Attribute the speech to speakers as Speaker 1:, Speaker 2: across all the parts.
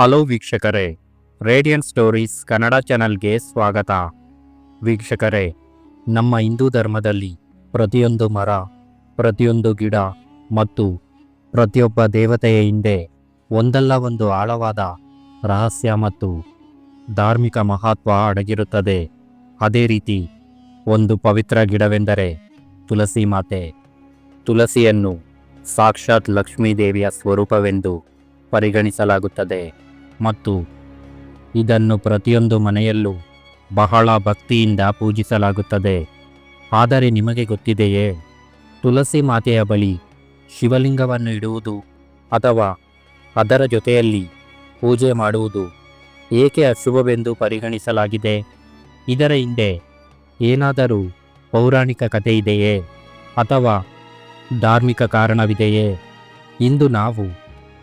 Speaker 1: Hello ವೀಕ್ಷಕರೇ, radian stories Kannada ಚಾನಲ್ಗೆ ಸ್ವಾಗತ. ವೀಕ್ಷಕರೇ, ನಮ್ಮ ಹಿಂದೂ ಧರ್ಮದಲ್ಲಿ ಪ್ರತಿಯೊಂದು ಮರ, ಪ್ರತಿಯೊಂದು ಗಿಡ ಮತ್ತು ಪ್ರತಿಯೊಬ್ಬ ದೇವತೆಯ ಹಿಂದೆ ಒಂದಲ್ಲ ಒಂದು ಆಳವಾದ ರಹಸ್ಯ ಮತ್ತು ಧಾರ್ಮಿಕ ಮಹತ್ವ ಅಡಗಿರುತ್ತದೆ. ಅದೇ ರೀತಿ ಒಂದು ಪವಿತ್ರ ಗಿಡವೆಂದರೆ ತುಳಸಿ ಮಾತೆ. ತುಳಸಿಯನ್ನು ಸಾಕ್ಷಾತ್ ಲಕ್ಷ್ಮೀ ದೇವಿಯ ಸ್ವರೂಪವೆಂದು ಪರಿಗಣಿಸಲಾಗುತ್ತದೆ. ಮತ್ತು ಇದನ್ನು ಪ್ರತಿಯೊಂದು ಮನೆಯಲ್ಲೂ ಬಹಳ ಭಕ್ತಿಯಿಂದ ಪೂಜಿಸಲಾಗುತ್ತದೆ. ಆದರೆ ನಿಮಗೆ ಗೊತ್ತಿದೆಯೇ? ತುಳಸಿ ಮಾತೆಯ ಬಳಿ ಶಿವಲಿಂಗವನ್ನು ಇಡುವುದು ಅಥವಾ ಅದರ ಜೊತೆಯಲ್ಲಿ ಪೂಜೆ ಮಾಡುವುದು ಏಕೆ ಅಶುಭವೆಂದು ಪರಿಗಣಿಸಲಾಗಿದೆ? ಇದರ ಹಿಂದೆ ಏನಾದರೂ ಪೌರಾಣಿಕ ಕಥೆ ಇದೆಯೇ ಅಥವಾ ಧಾರ್ಮಿಕ ಕಾರಣವಿದೆಯೇ? ಇಂದು ನಾವು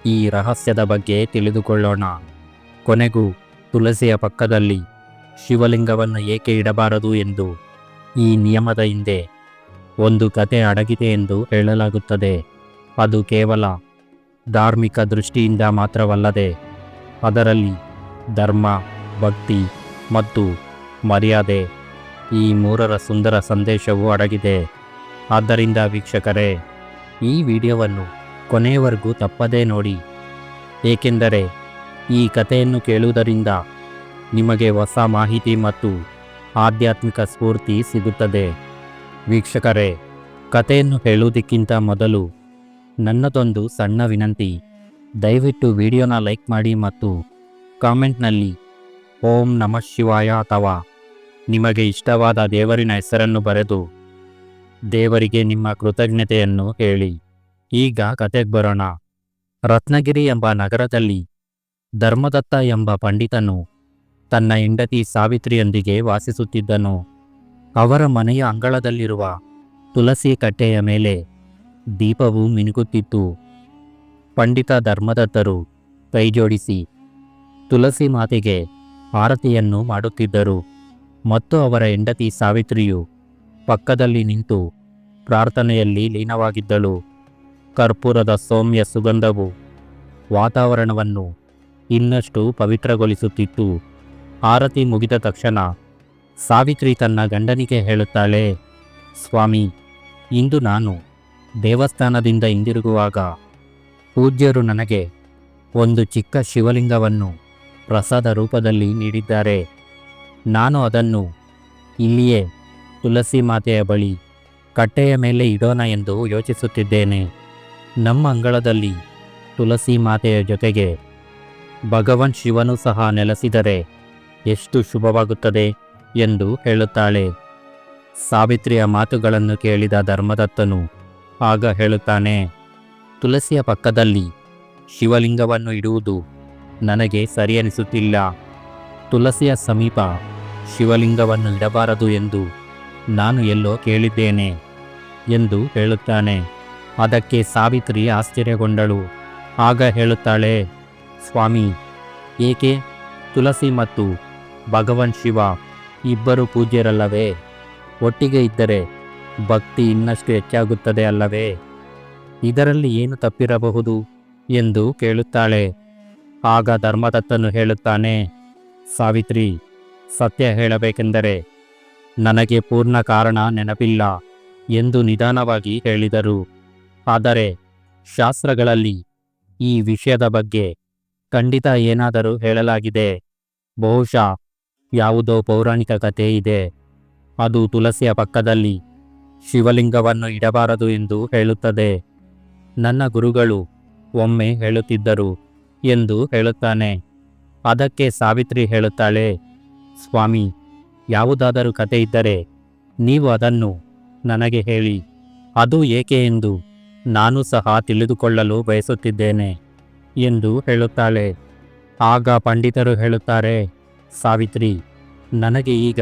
Speaker 1: ಈ ರಹಸ್ಯದ ಬಗ್ಗೆ ತಿಳಿದುಕೊಳ್ಳೋಣ. ಕೊನೆಗೂ ತುಳಸಿಯ ಪಕ್ಕದಲ್ಲಿ ಶಿವಲಿಂಗವನ್ನು ಏಕೆ ಇಡಬಾರದು ಎಂದು ಈ ನಿಯಮದ ಹಿಂದೆ ಒಂದು ಕತೆ ಅಡಗಿದೆ ಎಂದು ಹೇಳಲಾಗುತ್ತದೆ. ಅದು ಕೇವಲ ಧಾರ್ಮಿಕ ದೃಷ್ಟಿಯಿಂದ ಮಾತ್ರವಲ್ಲದೆ ಅದರಲ್ಲಿ ಧರ್ಮ, ಭಕ್ತಿ ಮತ್ತು ಮರ್ಯಾದೆ ಈ ಮೂರರ ಸುಂದರ ಸಂದೇಶವು ಅಡಗಿದೆ. ಆದ್ದರಿಂದ ವೀಕ್ಷಕರೇ, ಈ ವಿಡಿಯೋವನ್ನು ಕೊನೆಯವರೆಗೂ ತಪ್ಪದೇ ನೋಡಿ. ಏಕೆಂದರೆ ಈ ಕಥೆಯನ್ನು ಕೇಳುವುದರಿಂದ ನಿಮಗೆ ಹೊಸ ಮಾಹಿತಿ ಮತ್ತು ಆಧ್ಯಾತ್ಮಿಕ ಸ್ಫೂರ್ತಿ ಸಿಗುತ್ತದೆ. ವೀಕ್ಷಕರೇ, ಕಥೆಯನ್ನು ಹೇಳುವುದಕ್ಕಿಂತ ಮೊದಲು ನನ್ನದೊಂದು ಸಣ್ಣ ವಿನಂತಿ. ದಯವಿಟ್ಟು ವಿಡಿಯೋನ ಲೈಕ್ ಮಾಡಿ ಮತ್ತು ಕಾಮೆಂಟ್ನಲ್ಲಿ ಓಂ ನಮಃ ಶಿವಾಯ ಅಥವಾ ನಿಮಗೆ ಇಷ್ಟವಾದ ದೇವರಿನ ಹೆಸರನ್ನು ಬರೆದು ದೇವರಿಗೆ ನಿಮ್ಮ ಕೃತಜ್ಞತೆಯನ್ನು ಹೇಳಿ. ಈಗ ಕತೆಗೆ ಬರೋಣ. ರತ್ನಗಿರಿ ಎಂಬ ನಗರದಲ್ಲಿ ಧರ್ಮದತ್ತ ಎಂಬ ಪಂಡಿತನು ತನ್ನ ಹೆಂಡತಿ ಸಾವಿತ್ರಿಯೊಂದಿಗೆ ವಾಸಿಸುತ್ತಿದ್ದನು. ಅವರ ಮನೆಯ ಅಂಗಳದಲ್ಲಿರುವ ತುಳಸಿ ಕಟ್ಟೆಯ ಮೇಲೆ ದೀಪವು ಮಿನುಗುತ್ತಿತ್ತು. ಪಂಡಿತ ಧರ್ಮದತ್ತರು ಕೈಜೋಡಿಸಿ ತುಳಸಿ ಮಾತೆಗೆ ಆರತಿಯನ್ನು ಮಾಡುತ್ತಿದ್ದರು. ಮತ್ತು ಅವರ ಹೆಂಡತಿ ಸಾವಿತ್ರಿಯು ಪಕ್ಕದಲ್ಲಿ ನಿಂತು ಪ್ರಾರ್ಥನೆಯಲ್ಲಿ ಲೀನವಾಗಿದ್ದಳು. ಕರ್ಪೂರದ ಸೌಮ್ಯ ಸುಗಂಧವು ವಾತಾವರಣವನ್ನು ಇನ್ನಷ್ಟು ಪವಿತ್ರಗೊಳಿಸುತ್ತಿತ್ತು. ಆರತಿ ಮುಗಿದ ತಕ್ಷಣ ಸಾವಿತ್ರಿ ತನ್ನ ಗಂಡನಿಗೆ ಹೇಳುತ್ತಾಳೆ, ಸ್ವಾಮಿ, ಇಂದು ನಾನು ದೇವಸ್ಥಾನದಿಂದ ಹಿಂದಿರುಗುವಾಗ ಪೂಜ್ಯರು ನನಗೆ ಒಂದು ಚಿಕ್ಕ ಶಿವಲಿಂಗವನ್ನು ಪ್ರಸಾದ ರೂಪದಲ್ಲಿ ನೀಡಿದ್ದಾರೆ. ನಾನು ಅದನ್ನು ಇಲ್ಲಿಯೇ ತುಳಸಿ ಮಾತೆಯ ಬಳಿ ಕಟ್ಟೆಯ ಮೇಲೆ ಇಡೋಣ ಎಂದು ಯೋಚಿಸುತ್ತಿದ್ದೇನೆ. ನಮ್ಮ ಅಂಗಳದಲ್ಲಿ ತುಳಸಿ ಮಾತೆಯ ಜೊತೆಗೆ ಭಗವನ್ ಶಿವನು ಸಹ ನೆಲೆಸಿದರೆ ಎಷ್ಟು ಶುಭವಾಗುತ್ತದೆ ಎಂದು ಹೇಳುತ್ತಾಳೆ. ಸಾವಿತ್ರಿಯ ಮಾತುಗಳನ್ನು ಕೇಳಿದ ಧರ್ಮದತ್ತನು ಆಗ ಹೇಳುತ್ತಾನೆ ತುಳಸಿಯ ಪಕ್ಕದಲ್ಲಿ ಶಿವಲಿಂಗವನ್ನು ಇಡುವುದು ನನಗೆ ಸರಿಯನಿಸುತ್ತಿಲ್ಲ ತುಳಸಿಯ ಸಮೀಪ ಶಿವಲಿಂಗವನ್ನು ಇಡಬಾರದು ಎಂದು ನಾನು ಎಲ್ಲೋ ಕೇಳಿದ್ದೇನೆ ಎಂದು ಹೇಳುತ್ತಾನೆ. ಅದಕ್ಕೆ ಸಾವಿತ್ರಿ ಆಶ್ಚರ್ಯಗೊಂಡಳು. ಆಗ ಹೇಳುತ್ತಾಳೆ, ಸ್ವಾಮಿ, ಏಕೆ? ತುಳಸಿ ಮತ್ತು ಭಗವನ್ ಶಿವ ಇಬ್ಬರು ಪೂಜ್ಯರಲ್ಲವೇ? ಒಟ್ಟಿಗೆ ಇದ್ದರೆ ಭಕ್ತಿ ಇನ್ನಷ್ಟು ಹೆಚ್ಚಾಗುತ್ತದೆ ಅಲ್ಲವೇ? ಇದರಲ್ಲಿ ಏನು ತಪ್ಪಿರಬಹುದು? ಎಂದು ಕೇಳುತ್ತಾಳೆ. ಆಗ ಧರ್ಮದತ್ತನು ಹೇಳುತ್ತಾನೆ, ಸಾವಿತ್ರಿ, ಸತ್ಯ ಹೇಳಬೇಕೆಂದರೆ ನನಗೆ ಪೂರ್ಣ ಕಾರಣ ನೆನಪಿಲ್ಲ ಎಂದು ನಿಧಾನವಾಗಿ ಹೇಳಿದರು. ಆದರೆ ಶಾಸ್ತ್ರಗಳಲ್ಲಿ ಈ ವಿಷಯದ ಬಗ್ಗೆ ಖಂಡಿತ ಏನಾದರೂ ಹೇಳಲಾಗಿದೆ. ಬಹುಶಃ ಯಾವುದೋ ಪೌರಾಣಿಕ ಕಥೆ ಇದೆ. ಅದು ತುಳಸಿಯ ಪಕ್ಕದಲ್ಲಿ ಶಿವಲಿಂಗವನ್ನು ಇಡಬಾರದು ಎಂದು ಹೇಳುತ್ತದೆ. ನನ್ನ ಗುರುಗಳು ಒಮ್ಮೆ ಹೇಳುತ್ತಿದ್ದರು ಎಂದು ಹೇಳುತ್ತಾನೆ. ಅದಕ್ಕೆ ಸಾವಿತ್ರಿ ಹೇಳುತ್ತಾಳೆ, ಸ್ವಾಮಿ, ಯಾವುದಾದರೂ ಕಥೆ ಇದ್ದರೆ ನೀವು ಅದನ್ನು ನನಗೆ ಹೇಳಿ. ಅದು ಏಕೆ ಎಂದು ನಾನು ಸಹ ತಿಳಿದುಕೊಳ್ಳಲು ಬಯಸುತ್ತಿದ್ದೇನೆ ಎಂದು ಹೇಳುತ್ತಾಳೆ. ಆಗ ಪಂಡಿತರು ಹೇಳುತ್ತಾರೆ, ಸಾವಿತ್ರಿ, ನನಗೆ ಈಗ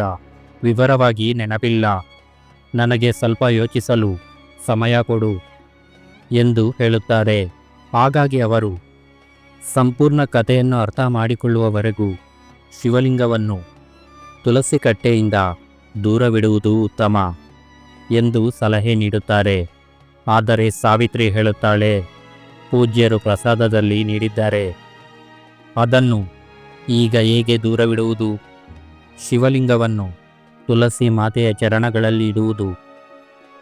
Speaker 1: ವಿವರವಾಗಿ ನೆನಪಿಲ್ಲ. ನನಗೆ ಸ್ವಲ್ಪ ಯೋಚಿಸಲು ಸಮಯ ಕೊಡು ಎಂದು ಹೇಳುತ್ತಾರೆ. ಹಾಗಾಗಿ ಅವರು ಸಂಪೂರ್ಣ ಕಥೆಯನ್ನು ಅರ್ಥ ಮಾಡಿಕೊಳ್ಳುವವರೆಗೂ ಶಿವಲಿಂಗವನ್ನು ತುಳಸಿ ಕಟ್ಟೆಯಿಂದ ದೂರವಿಡುವುದು ಉತ್ತಮ ಎಂದು ಸಲಹೆ ನೀಡುತ್ತಾರೆ. ಆದರೆ ಸಾವಿತ್ರಿ ಹೇಳುತ್ತಾಳೆ, ಪೂಜ್ಯರು ಪ್ರಸಾದದಲ್ಲಿ ನೀಡಿದ್ದಾರೆ. ಅದನ್ನು ಈಗ ಹೇಗೆ ದೂರವಿಡುವುದು? ಶಿವಲಿಂಗವನ್ನು ತುಳಸಿ ಮಾತೆಯ ಚರಣಗಳಲ್ಲಿ ಇಡುವುದು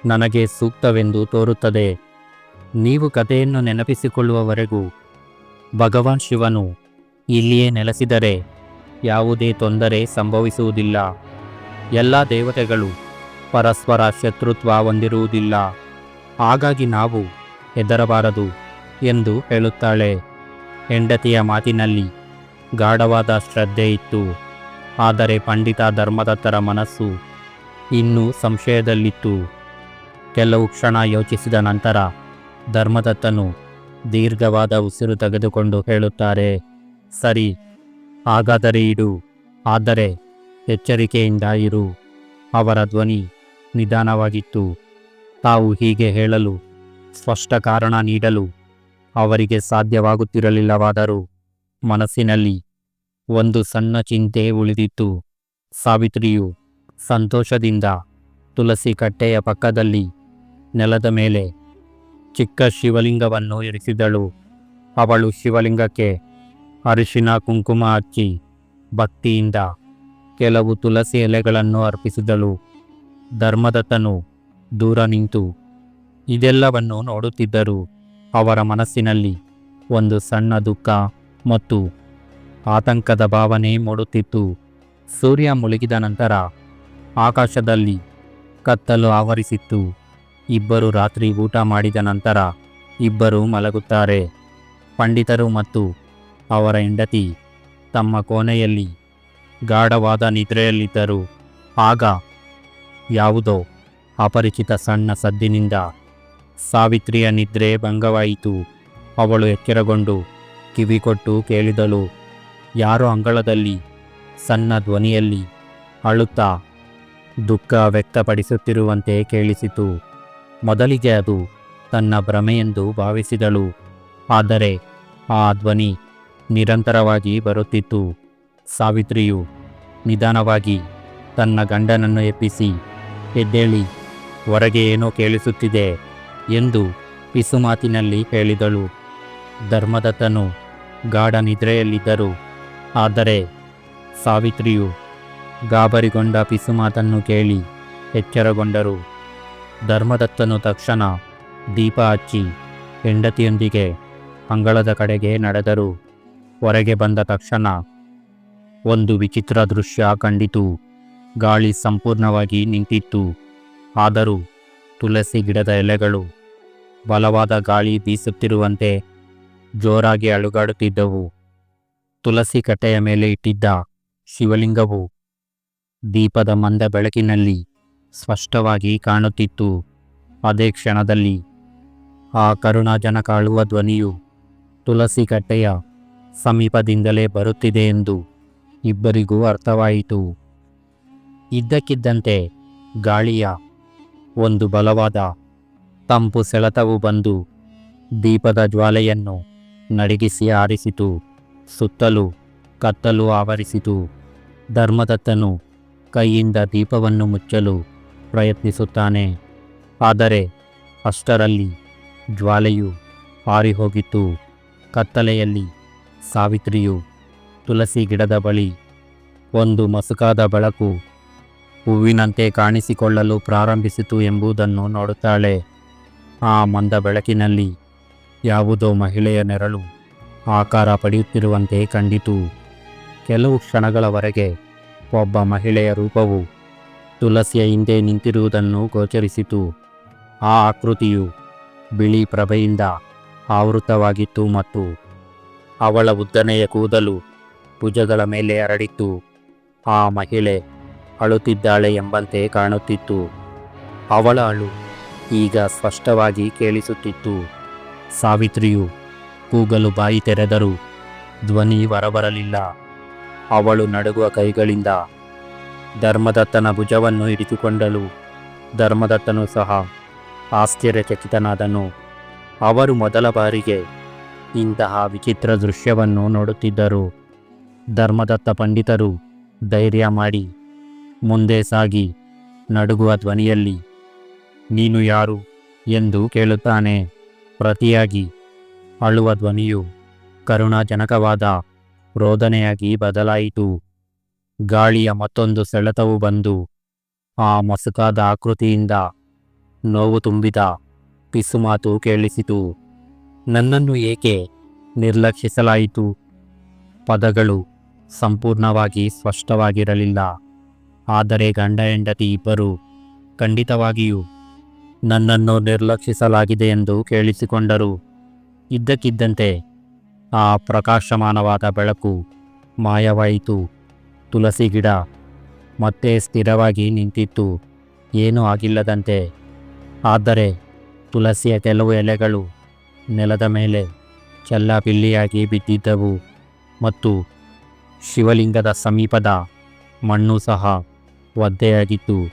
Speaker 1: ನನಗೆ ಸೂಕ್ತವೆಂದು ತೋರುತ್ತದೆ. ನೀವು ಕಥೆಯನ್ನು ನೆನಪಿಸಿಕೊಳ್ಳುವವರೆಗೂ ಭಗವಾನ್ ಶಿವನು ಇಲ್ಲಿಯೇ ನೆಲೆಸಿದರೆ ಯಾವುದೇ ತೊಂದರೆ ಸಂಭವಿಸುವುದಿಲ್ಲ. ಎಲ್ಲ ದೇವತೆಗಳು ಪರಸ್ಪರ ಶತ್ರುತ್ವ ಹೊಂದಿರುವುದಿಲ್ಲ. ಹಾಗಾಗಿ ನಾವು ಹೆದರಬಾರದು ಎಂದು ಹೇಳುತ್ತಾಳೆ. ಹೆಂಡತಿಯ ಮಾತಿನಲ್ಲಿ ಗಾಢವಾದ ಶ್ರದ್ಧೆ ಇತ್ತು. ಆದರೆ ಪಂಡಿತ ಧರ್ಮದತ್ತರ ಮನಸ್ಸು ಇನ್ನೂ ಸಂಶಯದಲ್ಲಿತ್ತು. ಕೆಲವು ಕ್ಷಣ ಯೋಚಿಸಿದ ನಂತರ ಧರ್ಮದತ್ತನು ದೀರ್ಘವಾದ ಉಸಿರು ತೆಗೆದುಕೊಂಡು ಹೇಳುತ್ತಾರೆ, ಸರಿ, ಹಾಗಾದರೆ ಇಡು. ಆದರೆ ಎಚ್ಚರಿಕೆಯಿಂದ ಇರು ಅವರ ಧ್ವನಿ ನಿಧಾನವಾಗಿತ್ತು. ತಾವು ಹೀಗೆ ಹೇಳಲು ಸ್ಪಷ್ಟ ಕಾರಣ ನೀಡಲು ಅವರಿಗೆ ಸಾಧ್ಯವಾಗುತ್ತಿರಲಿಲ್ಲವಾದರೂ ಮನಸ್ಸಿನಲ್ಲಿ ಒಂದು ಸಣ್ಣ ಚಿಂತೆ ಉಳಿದಿತ್ತು. ಸಾವಿತ್ರಿಯು ಸಂತೋಷದಿಂದ ತುಳಸಿ ಕಟ್ಟೆಯ ಪಕ್ಕದಲ್ಲಿ ನೆಲದ ಮೇಲೆ ಚಿಕ್ಕ ಶಿವಲಿಂಗವನ್ನು ಇರಿಸಿದಳು. ಅವಳು ಶಿವಲಿಂಗಕ್ಕೆ ಅರಿಶಿನ ಕುಂಕುಮ ಹಚ್ಚಿ ಭಕ್ತಿಯಿಂದ ಕೆಲವು ತುಳಸಿ ಎಲೆಗಳನ್ನು ಅರ್ಪಿಸಿದಳು. ಧರ್ಮದತ್ತನು ದೂರ ನಿಂತು ಇದೆಲ್ಲವನ್ನು ನೋಡುತ್ತಿದ್ದರು ಅವರ ಮನಸ್ಸಿನಲ್ಲಿ ಒಂದು ಸಣ್ಣ ದುಃಖ ಮತ್ತು ಆತಂಕದ ಭಾವನೆ ಮೂಡುತ್ತಿತ್ತು. ಸೂರ್ಯ ಮುಳುಗಿದ ನಂತರ ಆಕಾಶದಲ್ಲಿ ಕತ್ತಲು ಆವರಿಸಿತ್ತು. ಇಬ್ಬರು ರಾತ್ರಿ ಊಟ ಮಾಡಿದ ನಂತರ ಇಬ್ಬರು ಮಲಗುತ್ತಾರೆ. ಪಂಡಿತರು ಮತ್ತು ಅವರ ಹೆಂಡತಿ ತಮ್ಮ ಕೋಣೆಯಲ್ಲಿ ಗಾಢವಾದ ನಿದ್ರೆಯಲ್ಲಿದ್ದರು. ಆಗ ಯಾವುದೋ ಅಪರಿಚಿತ ಸಣ್ಣ ಸದ್ದಿನಿಂದ ಸಾವಿತ್ರಿಯ ನಿದ್ರೆ ಭಂಗವಾಯಿತು. ಅವಳು ಎಚ್ಚರಗೊಂಡು ಕಿವಿಕೊಟ್ಟು ಕೇಳಿದಳು, ಯಾರೋ ಅಂಗಳದಲ್ಲಿ, ಸಣ್ಣ ಧ್ವನಿಯಲ್ಲಿ ಅಳುತ್ತಾ ದುಃಖ ವ್ಯಕ್ತಪಡಿಸುತ್ತಿರುವಂತೆ ಕೇಳಿಸಿತು. ಮೊದಲಿಗೆ ಅದು ತನ್ನ ಭ್ರಮೆಯೆಂದು ಭಾವಿಸಿದಳು. ಆದರೆ ಆ ಧ್ವನಿ ನಿರಂತರವಾಗಿ ಬರುತ್ತಿತ್ತು. ಸಾವಿತ್ರಿಯು ನಿಧಾನವಾಗಿ ತನ್ನ ಗಂಡನನ್ನು ಎಪ್ಪಿಸಿ ಎದ್ದೇಳಿ ಹೊರಗೆ ಏನೋ ಕೇಳಿಸುತ್ತಿದೆ ಎಂದು ಪಿಸುಮಾತಿನಲ್ಲಿ ಹೇಳಿದಳು. ಧರ್ಮದತ್ತನು ಗಾಢ ನಿದ್ರೆಯಲ್ಲಿದ್ದರು. ಆದರೆ ಸಾವಿತ್ರಿಯು ಗಾಬರಿಗೊಂಡ ಪಿಸುಮಾತನ್ನು ಕೇಳಿ ಎಚ್ಚರಗೊಂಡರು. ಧರ್ಮದತ್ತನು ತಕ್ಷಣ ದೀಪ ಹಚ್ಚಿ ಹೆಂಡತಿಯೊಂದಿಗೆ ಅಂಗಳದ ಕಡೆಗೆ ನಡೆದರು. ಹೊರಗೆ ಬಂದ ತಕ್ಷಣ ಒಂದು ವಿಚಿತ್ರ ದೃಶ್ಯ ಕಂಡಿತು. ಗಾಳಿ ಸಂಪೂರ್ಣವಾಗಿ ನಿಂತಿತ್ತು. ಆದರೂ ತುಳಸಿ ಗಿಡದ ಎಲೆಗಳು ಬಲವಾದ ಗಾಳಿ ಬೀಸುತ್ತಿರುವಂತೆ ಜೋರಾಗಿ ಅಳುಗಾಡುತ್ತಿದ್ದವು ತುಳಸಿ ಕಟ್ಟೆಯ ಮೇಲೆ ಇಟ್ಟಿದ್ದ ಶಿವಲಿಂಗವು ದೀಪದ ಮಂದ ಬೆಳಕಿನಲ್ಲಿ ಸ್ಪಷ್ಟವಾಗಿ ಕಾಣುತ್ತಿತ್ತು. ಅದೇ ಕ್ಷಣದಲ್ಲಿ ಆ ಕರುಣಾಜನಕ ಅಳುವ ಧ್ವನಿಯು ತುಳಸಿ ಕಟ್ಟೆಯ ಸಮೀಪದಿಂದಲೇ ಬರುತ್ತಿದೆ ಎಂದು ಇಬ್ಬರಿಗೂ ಅರ್ಥವಾಯಿತು. ಇದ್ದಕ್ಕಿದ್ದಂತೆ ಗಾಳಿಯ ಒಂದು ಬಲವಾದ ತಂಪು ಸೆಳೆತವು ಬಂದು ದೀಪದ ಜ್ವಾಲೆಯನ್ನು ನಡಗಿಸಿ ಆರಿಸಿತು, ಸುತ್ತಲೂ ಕತ್ತಲು ಆವರಿಸಿತು. ಧರ್ಮದತ್ತನು ಕೈಯಿಂದ ದೀಪವನ್ನು ಮುಚ್ಚಲು ಪ್ರಯತ್ನಿಸುತ್ತಾನೆ, ಆದರೆ ಅಷ್ಟರಲ್ಲಿ ಜ್ವಾಲೆಯು ಹಾರಿಹೋಗಿತ್ತು. ಕತ್ತಲೆಯಲ್ಲಿ ಸಾವಿತ್ರಿಯು ತುಳಸಿ ಗಿಡದ ಬಳಿ ಒಂದು ಮಸುಕಾದ ಬೆಳಕು ಹೂವಿನಂತೆ ಕಾಣಿಸಿಕೊಳ್ಳಲು ಪ್ರಾರಂಭಿಸಿತು ಎಂಬುದನ್ನು ನೋಡುತ್ತಾಳೆ. ಆ ಮಂದ ಬೆಳಕಿನಲ್ಲಿ ಯಾವುದೋ ಮಹಿಳೆಯ ನೆರಳು, ಆಕಾರ ಪಡೆಯುತ್ತಿರುವಂತೆ ಕಂಡಿತು. ಕೆಲವು ಕ್ಷಣಗಳವರೆಗೆ ಒಬ್ಬ ಮಹಿಳೆಯ ರೂಪವು ತುಳಸಿಯ ಹಿಂದೆ ನಿಂತಿರುವುದನ್ನು ಗೋಚರಿಸಿತು. ಆ ಆಕೃತಿಯು ಬಿಳಿ ಪ್ರಭೆಯಿಂದ ಆವೃತವಾಗಿತ್ತು ಮತ್ತು ಅವಳ ಉದ್ದನೆಯ ಕೂದಲು ಭುಜಗಳ ಮೇಲೆ ಹರಡಿತ್ತು. ಆ ಮಹಿಳೆ ಅಳುತ್ತಿದ್ದಾಳೆ ಎಂಬಂತೆ ಕಾಣುತ್ತಿತ್ತು. ಅವಳ ಅಳು ಈಗ ಸ್ಪಷ್ಟವಾಗಿ ಕೇಳಿಸುತ್ತಿತ್ತು. ಸಾವಿತ್ರಿಯು, ಕೂಗಲು ಬಾಯಿ ತೆರೆದರು ಧ್ವನಿ ಹೊರಬರಲಿಲ್ಲ. ಅವಳು ನಡುಗುವ ಕೈಗಳಿಂದ ಧರ್ಮದತ್ತನ ಭುಜವನ್ನು ಹಿಡಿದುಕೊಂಡಳು. ಧರ್ಮದತ್ತನು ಸಹ ಆಶ್ಚರ್ಯಚಕಿತನಾದನು. ಅವರು ಮೊದಲ ಬಾರಿಗೆ ಇಂತಹ ವಿಚಿತ್ರ ದೃಶ್ಯವನ್ನು ನೋಡುತ್ತಿದ್ದರು. ಧರ್ಮದತ್ತ ಪಂಡಿತರು ಧೈರ್ಯ ಮಾಡಿ ಮುಂದೆ ಸಾಗಿ, ನಡುಗುವ ಧ್ವನಿಯಲ್ಲಿ, ನೀನು ಯಾರು ಎಂದು ಕೇಳುತ್ತಾನೆ. ಪ್ರತಿಯಾಗಿ ಅಳುವ ಧ್ವನಿಯು ಕರುಣಾಜನಕವಾದ ರೋದನೆಯಾಗಿ ಬದಲಾಯಿತು. ಗಾಳಿಯ ಮತ್ತೊಂದು ಸೆಳೆತವು ಬಂದು ಆ ಮಸುಕಾದ ಆಕೃತಿಯಿಂದ ನೋವು ತುಂಬಿದ ಪಿಸುಮಾತು ಕೇಳಿಸಿತು. ನನ್ನನ್ನು ಏಕೆ ನಿರ್ಲಕ್ಷಿಸಲಾಯಿತು? ಪದಗಳು ಸಂಪೂರ್ಣವಾಗಿ ಸ್ಪಷ್ಟವಾಗಿರಲಿಲ್ಲ. ಆದರೆ ಗಂಡ ಹೆಂಡತಿ ಇಬ್ಬರು. ಖಂಡಿತವಾಗಿಯೂ ನನ್ನನ್ನು ನಿರ್ಲಕ್ಷಿಸಲಾಗಿದೆ ಎಂದು ಕೇಳಿಸಿಕೊಂಡರು. ಇದ್ದಕ್ಕಿದ್ದಂತೆ ಆ ಪ್ರಕಾಶಮಾನವಾದ ಬೆಳಕು ಮಾಯವಾಯಿತು. ತುಳಸಿ ಗಿಡ ಮತ್ತೆ ಸ್ಥಿರವಾಗಿ ನಿಂತಿತ್ತು. ಏನೂ ಆಗಿಲ್ಲದಂತೆ. ಆದರೆ ತುಳಸಿಯ ಕೆಲವು ಎಲೆಗಳು ನೆಲದ ಮೇಲೆ ಚೆಲ್ಲಾಪಿಲ್ಲಿಯಾಗಿ ಬಿದ್ದಿದ್ದವು ಮತ್ತು ಶಿವಲಿಂಗದ ಸಮೀಪದ ಮಣ್ಣು ಸಹ ಒದ್ದೆಯಾಗಿತ್ತು.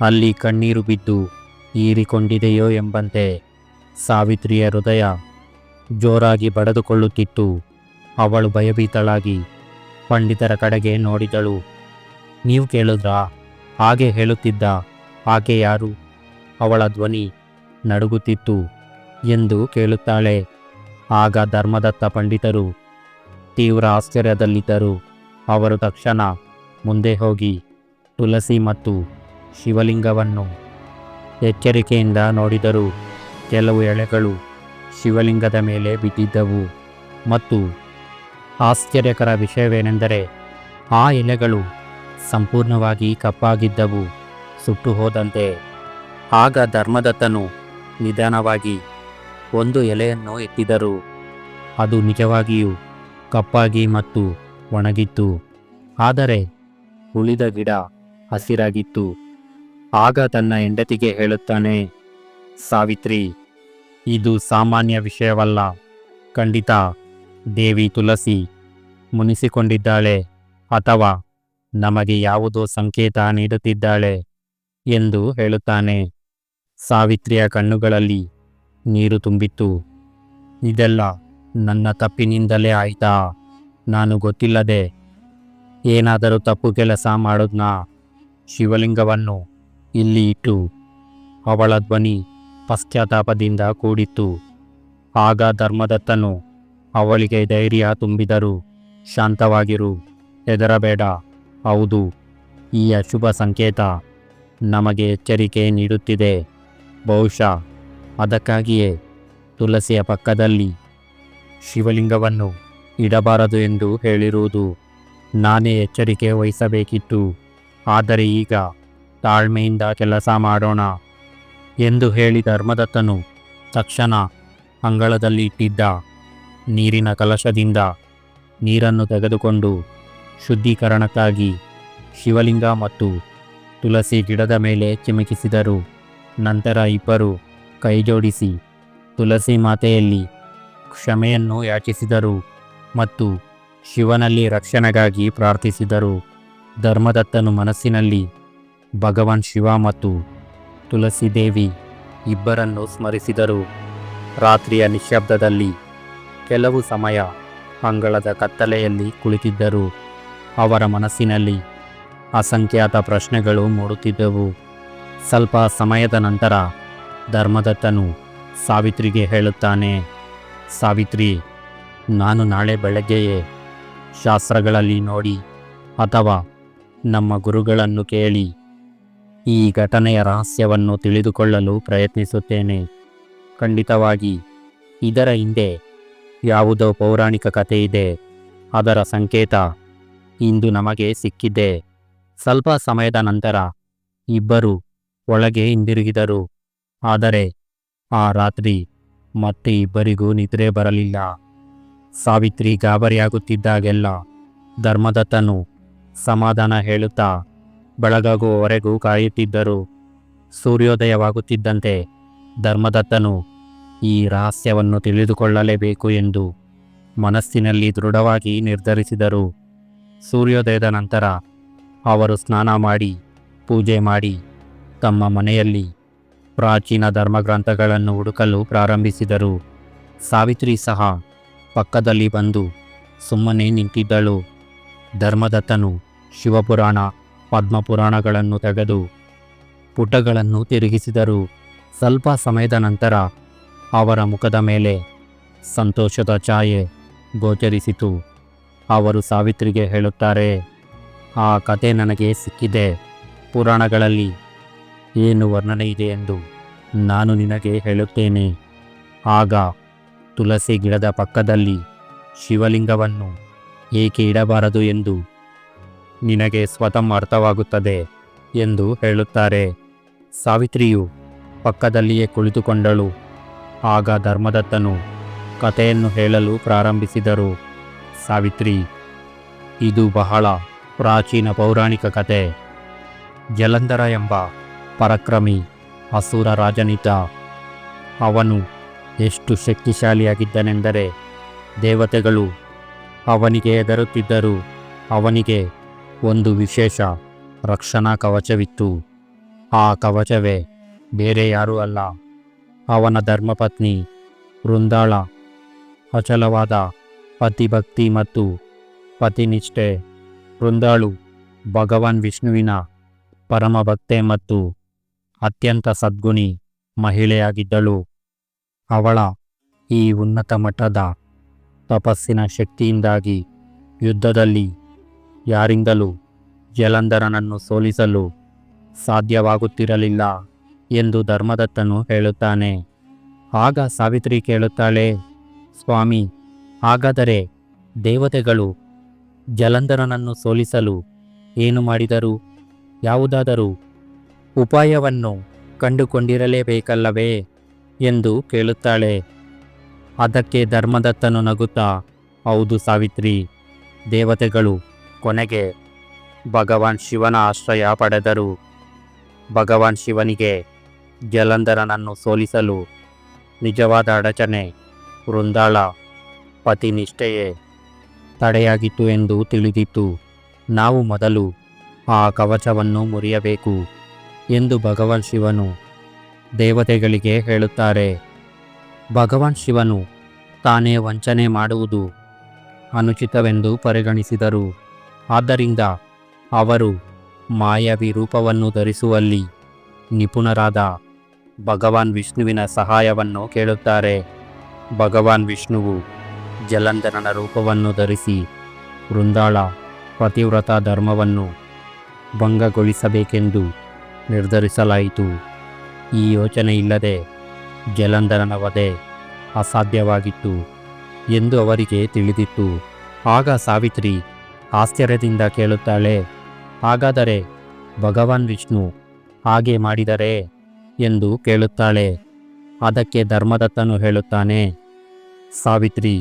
Speaker 1: ಅಲ್ಲಿ ಕಣ್ಣೀರು ಬಿದ್ದು ಹೀರಿಕೊಂಡಿದೆಯೋ ಎಂಬಂತೆ ಸಾವಿತ್ರಿಯ ಹೃದಯ ಜೋರಾಗಿ ಬಡದುಕೊಳ್ಳುತ್ತಿತ್ತು. ಅವಳು ಭಯಭೀತಳಾಗಿ ಪಂಡಿತರ ಕಡೆಗೆ ನೋಡಿದಳು. ನೀವು ಕೇಳಿದ್ರಾ? ಹಾಗೆ ಹೇಳುತ್ತಿದ್ದ ಆಕೆ ಯಾರು? ಅವಳ ಧ್ವನಿ ನಡುಗುತ್ತಿತ್ತು ಎಂದು ಕೇಳುತ್ತಾಳೆ. ಆಗ ಧರ್ಮದತ್ತ ಪಂಡಿತರು ತೀವ್ರ ಆಶ್ಚರ್ಯದಲ್ಲಿದ್ದರು. ಅವರು ತಕ್ಷಣ ಮುಂದೆ ಹೋಗಿ ತುಳಸಿ ಮತ್ತು ಶಿವಲಿಂಗವನ್ನು ಎಚ್ಚರಿಕೆಯಿಂದ ನೋಡಿದರು ಕೆಲವು ಎಳೆಗಳು ಶಿವಲಿಂಗದ ಮೇಲೆ ಬಿದ್ದಿದ್ದವು. ಮತ್ತು ಆಶ್ಚರ್ಯಕರ ವಿಷಯವೇನೆಂದರೆ ಆ ಎಲೆಗಳು ಸಂಪೂರ್ಣವಾಗಿ ಕಪ್ಪಾಗಿದ್ದವು, ಸುಟ್ಟು ಹೋದಂತೆ. ಆಗ ಧರ್ಮದತ್ತನು ನಿಧಾನವಾಗಿ ಒಂದು ಎಲೆಯನ್ನು ಎತ್ತಿದರು. ಅದು ನಿಜವಾಗಿಯೂ ಕಪ್ಪಾಗಿ ಮತ್ತು ಒಣಗಿತ್ತು. ಆದರೆ ಉಳಿದ ಗಿಡ ಹಸಿರಾಗಿತ್ತು. ಆಗ ತನ್ನ ಹೆಂಡತಿಗೆ ಹೇಳುತ್ತಾನೆ, ಸಾವಿತ್ರಿ, ಇದು ಸಾಮಾನ್ಯ ವಿಷಯವಲ್ಲ. ಖಂಡಿತ, ದೇವಿ ತುಳಸಿ ಮುನಿಸಿಕೊಂಡಿದ್ದಾಳೆ ಅಥವಾ ನಮಗೆ ಯಾವುದೋ ಸಂಕೇತ ನೀಡುತ್ತಿದ್ದಾಳೆ ಎಂದು ಹೇಳುತ್ತಾನೆ. ಸಾವಿತ್ರಿಯ ಕಣ್ಣುಗಳಲ್ಲಿ ನೀರು ತುಂಬಿತ್ತು. ಇದೆಲ್ಲ ನನ್ನ ತಪ್ಪಿನಿಂದಲೇ ಆಯ್ತಾ? ನಾನು ಗೊತ್ತಿಲ್ಲದೆ ಏನಾದರೂ ತಪ್ಪು ಕೆಲಸ ಮಾಡೋದ್ನಾ? ಶಿವಲಿಂಗವನ್ನು ಇಲ್ಲಿ ಇಟ್ಟು ಅವಳ ಧ್ವನಿ ಪಶ್ಚಾತ್ತಾಪದಿಂದ ಕೂಡಿತ್ತು. ಆಗ ಧರ್ಮದತ್ತನು ಅವಳಿಗೆ ಧೈರ್ಯ ತುಂಬಿದರು ಶಾಂತವಾಗಿರು. ಹೆದರಬೇಡ, ಹೌದು, ಈ ಅಶುಭ ಸಂಕೇತ ನಮಗೆ ಎಚ್ಚರಿಕೆ ನೀಡುತ್ತಿದೆ. ಬಹುಶಃ ಅದಕ್ಕಾಗಿಯೇ ತುಳಸಿಯ ಪಕ್ಕದಲ್ಲಿ ಶಿವಲಿಂಗವನ್ನು ಇಡಬಾರದು ಎಂದು ಹೇಳಿರುವುದು ನಾನೇ ಎಚ್ಚರಿಕೆ ವಹಿಸಬೇಕಿತ್ತು. ಆದರೆ ಈಗ ತಾಳ್ಮೆಯಿಂದ ಕೆಲಸ ಮಾಡೋಣ ಎಂದು ಹೇಳಿ ಧರ್ಮದತ್ತನು ತಕ್ಷಣ ಅಂಗಳದಲ್ಲಿ ಇಟ್ಟಿದ್ದ ನೀರಿನ ಕಲಶದಿಂದ ನೀರನ್ನು ತೆಗೆದುಕೊಂಡು ಶುದ್ಧೀಕರಣಕ್ಕಾಗಿ ಶಿವಲಿಂಗ ಮತ್ತು ತುಳಸಿ ಗಿಡದ ಮೇಲೆ ಚಿಮುಕಿಸಿದರು. ನಂತರ ಇಬ್ಬರು ಕೈಜೋಡಿಸಿ ತುಳಸಿ ಮಾತೆಯಲ್ಲಿ ಕ್ಷಮೆಯನ್ನು ಯಾಚಿಸಿದರು ಮತ್ತು ಶಿವನಲ್ಲಿ ರಕ್ಷಣೆಗಾಗಿ ಪ್ರಾರ್ಥಿಸಿದರು. ಧರ್ಮದತ್ತನು ಮನಸ್ಸಿನಲ್ಲಿ ಭಗವಾನ್ ಶಿವ ಮತ್ತು ತುಳಸಿದೇವಿ ಇಬ್ಬರನ್ನು ಸ್ಮರಿಸಿದರು. ರಾತ್ರಿಯ ನಿಶ್ಶಬ್ದದಲ್ಲಿ ಕೆಲವು ಸಮಯ ಅಂಗಳದ ಕತ್ತಲೆಯಲ್ಲಿ ಕುಳಿತಿದ್ದರು. ಅವರ ಮನಸ್ಸಿನಲ್ಲಿ ಅಸಂಖ್ಯಾತ ಪ್ರಶ್ನೆಗಳು ಮೂಡುತ್ತಿದ್ದವು. ಸ್ವಲ್ಪ ಸಮಯದ ನಂತರ ಧರ್ಮದತ್ತನು ಸಾವಿತ್ರಿಗೆ ಹೇಳುತ್ತಾನೆ, ಸಾವಿತ್ರಿ, ನಾನು ನಾಳೆ ಬೆಳಗ್ಗೆಯೇ ಶಾಸ್ತ್ರಗಳಲ್ಲಿ ನೋಡಿ ಅಥವಾ ನಮ್ಮ ಗುರುಗಳನ್ನು ಕೇಳಿ. ಈ ಘಟನೆಯ ರಹಸ್ಯವನ್ನು ತಿಳಿದುಕೊಳ್ಳಲು ಪ್ರಯತ್ನಿಸುತ್ತೇನೆ. ಖಂಡಿತವಾಗಿ, ಇದರ ಹಿಂದೆ ಯಾವುದೋ ಪೌರಾಣಿಕ ಕಥೆ ಇದೆ. ಅದರ ಸಂಕೇತ ಇಂದು ನಮಗೆ ಸಿಕ್ಕಿದೆ. ಸ್ವಲ್ಪ ಸಮಯದ ನಂತರ ಇಬ್ಬರು ಒಳಗೆ ಹಿಂದಿರುಗಿದರು. ಆದರೆ ಆ ರಾತ್ರಿ ಮತ್ತೆ ಇಬ್ಬರಿಗೂ ನಿದ್ರೆ ಬರಲಿಲ್ಲ. ಸಾವಿತ್ರಿ ಗಾಬರಿಯಾಗುತ್ತಿದ್ದಾಗೆಲ್ಲ ಧರ್ಮದತ್ತನು ಸಮಾಧಾನ ಹೇಳುತ್ತಾ ಬೆಳಗಾಗುವವರೆಗೂ ಕಾಯುತ್ತಿದ್ದರು. ಸೂರ್ಯೋದಯವಾಗುತ್ತಿದ್ದಂತೆ ಧರ್ಮದತ್ತನು ಈ ರಹಸ್ಯವನ್ನು ತಿಳಿದುಕೊಳ್ಳಲೇಬೇಕು ಎಂದು ಮನಸ್ಸಿನಲ್ಲಿ ದೃಢವಾಗಿ ನಿರ್ಧರಿಸಿದರು. ಸೂರ್ಯೋದಯದ ನಂತರ ಅವರು ಸ್ನಾನ ಮಾಡಿ, ಪೂಜೆ ಮಾಡಿ ತಮ್ಮ ಮನೆಯಲ್ಲಿ ಪ್ರಾಚೀನ ಧರ್ಮಗ್ರಂಥಗಳನ್ನು ಹುಡುಕಲು ಪ್ರಾರಂಭಿಸಿದರು. ಸಾವಿತ್ರಿ ಸಹ ಪಕ್ಕದಲ್ಲಿ ಬಂದು ಸುಮ್ಮನೆ ನಿಂತಿದ್ದಳು. ಧರ್ಮದತ್ತನು ಶಿವಪುರಾಣ ಪದ್ಮಪುರಾಣಗಳನ್ನು ತೆಗೆದು ಪುಟಗಳನ್ನು ತಿರುಗಿಸಿದರು. ಸ್ವಲ್ಪ ಸಮಯದ ನಂತರ ಅವರ ಮುಖದ ಮೇಲೆ ಸಂತೋಷದ ಛಾಯೆ ಗೋಚರಿಸಿತು. ಅವರು ಸಾವಿತ್ರಿಗೆ ಹೇಳುತ್ತಾರೆ, ಆ ಕತೆ ನನಗೆ ಸಿಕ್ಕಿದೆ. ಪುರಾಣಗಳಲ್ಲಿ ಏನು ವರ್ಣನೆ ಇದೆ ಎಂದು ನಾನು ನಿನಗೆ ಹೇಳುತ್ತೇನೆ. ಆಗ ತುಳಸಿ ಗಿಡದ ಪಕ್ಕದಲ್ಲಿ ಶಿವಲಿಂಗವನ್ನು ಏಕೆ ಇಡಬಾರದು ಎಂದು ನಿನಗೆ ಸ್ವತಃ ಅರ್ಥವಾಗುತ್ತದೆ ಎಂದು ಹೇಳುತ್ತಾರೆ. ಸಾವಿತ್ರಿಯು ಪಕ್ಕದಲ್ಲಿಯೇ ಕುಳಿತುಕೊಂಡಳು. ಆಗ ಧರ್ಮದತ್ತನು ಕಥೆಯನ್ನು ಹೇಳಲು ಪ್ರಾರಂಭಿಸಿದರು. ಸಾವಿತ್ರಿ, ಇದು ಬಹಳ ಪ್ರಾಚೀನ ಪೌರಾಣಿಕ ಕತೆ ಜಲಂಧರ ಎಂಬ ಪರಕ್ರಮಿ ಅಸುರ ರಾಜನಿತ ಅವನು ಎಷ್ಟು ಶಕ್ತಿಶಾಲಿಯಾಗಿದ್ದನೆಂದರೆ ದೇವತೆಗಳು ಅವನಿಗೆ ಹೆದರುತ್ತಿದ್ದರು. ಅವನಿಗೆ ಒಂದು ವಿಶೇಷ ರಕ್ಷಣಾ ಕವಚವಿತ್ತು. ಆ ಕವಚವೇ ಬೇರೆ ಯಾರೂ ಅಲ್ಲ. ಅವನ ಧರ್ಮಪತ್ನಿ ವೃಂದಾಳ. ಅಚಲವಾದ ಪತಿಭಕ್ತಿ ಮತ್ತು ಪತಿನಿಷ್ಠೆ. ವೃಂದಾಳು ಭಗವಾನ್ ವಿಷ್ಣುವಿನ ಪರಮಭಕ್ತೆ ಮತ್ತು ಅತ್ಯಂತ ಸದ್ಗುಣಿ ಮಹಿಳೆಯಾಗಿದ್ದಳು. ಅವಳ ಈ ಉನ್ನತ ಮಟ್ಟದ ತಪಸ್ಸಿನ ಶಕ್ತಿಯಿಂದಾಗಿ ಯುದ್ಧದಲ್ಲಿ ಯಾರಿಂದಲೂ ಜಲಂಧರನನ್ನು ಸೋಲಿಸಲು ಸಾಧ್ಯವಾಗುತ್ತಿರಲಿಲ್ಲ ಎಂದು ಧರ್ಮದತ್ತನು ಹೇಳುತ್ತಾನೆ. ಆಗ ಸಾವಿತ್ರಿ ಕೇಳುತ್ತಾಳೆ, ಸ್ವಾಮಿ, ಹಾಗಾದರೆ ದೇವತೆಗಳು ಜಲಂಧರನನ್ನು ಸೋಲಿಸಲು ಏನು ಮಾಡಿದರು? ಯಾವುದಾದರೂ ಉಪಾಯವನ್ನು ಕಂಡುಕೊಂಡಿರಲೇಬೇಕಲ್ಲವೇ? ಎಂದು ಕೇಳುತ್ತಾಳೆ. ಅದಕ್ಕೆ ಧರ್ಮದತ್ತನು ನಗುತ್ತಾ, ಹೌದು ಸಾವಿತ್ರಿ, ದೇವತೆಗಳು ಕೊನೆಗೆ ಭಗವಾನ್ ಶಿವನ ಆಶ್ರಯ ಪಡೆದರು. ಭಗವಾನ್ ಶಿವನಿಗೆ ಜಲಂಧರನನ್ನು ಸೋಲಿಸಲು ನಿಜವಾದ ಅಡಚಣೆ, ವೃಂದಾಳ, ಪತಿನಿಷ್ಠೆಯೇ ತಡೆಯಾಗಿತ್ತು ಎಂದು ತಿಳಿದಿತ್ತು. ನಾವು ಮೊದಲು ಆ ಕವಚವನ್ನು ಮುರಿಯಬೇಕು ಎಂದು ಭಗವಾನ್ ಶಿವನು ದೇವತೆಗಳಿಗೆ ಹೇಳುತ್ತಾರೆ. ಭಗವಾನ್ ಶಿವನು ತಾನೇ ವಂಚನೆ ಮಾಡುವುದು ಅನುಚಿತವೆಂದು ಪರಿಗಣಿಸಿದರು. ಆದ್ದರಿಂದ ಅವರು ಮಾಯಾವಿ ರೂಪವನ್ನು ಧರಿಸುವಲ್ಲಿ ನಿಪುಣರಾದ ಭಗವಾನ್ ವಿಷ್ಣುವಿನ ಸಹಾಯವನ್ನು ಕೇಳುತ್ತಾರೆ. ಭಗವಾನ್ ವಿಷ್ಣುವು ಜಲಂಧರನ ರೂಪವನ್ನು ಧರಿಸಿ ವೃಂದಾಳ ಪತಿವ್ರತ ಧರ್ಮವನ್ನು ಭಂಗಗೊಳಿಸಬೇಕೆಂದು ನಿರ್ಧರಿಸಲಾಯಿತು. ಈ ಯೋಚನೆ ಇಲ್ಲದೆ ಜಲಂಧರನ ವಧೆ ಅಸಾಧ್ಯವಾಗಿತ್ತು ಎಂದು ಅವರಿಗೆ ತಿಳಿದಿತ್ತು. ಆಗ ಸಾವಿತ್ರಿ ಆಶ್ಚರ್ಯದಿಂದ ಕೇಳುತ್ತಾಳೆ, ಹಾಗಾದರೆ ಭಗವಾನ್ ವಿಷ್ಣು ಹಾಗೆ ಮಾಡಿದರೆ ಎಂದು ಕೇಳುತ್ತಾಳೆ. ಅದಕ್ಕೆ ಧರ್ಮದತ್ತನು ಹೇಳುತ್ತಾನೆ, ಸಾವಿತ್ರಿ,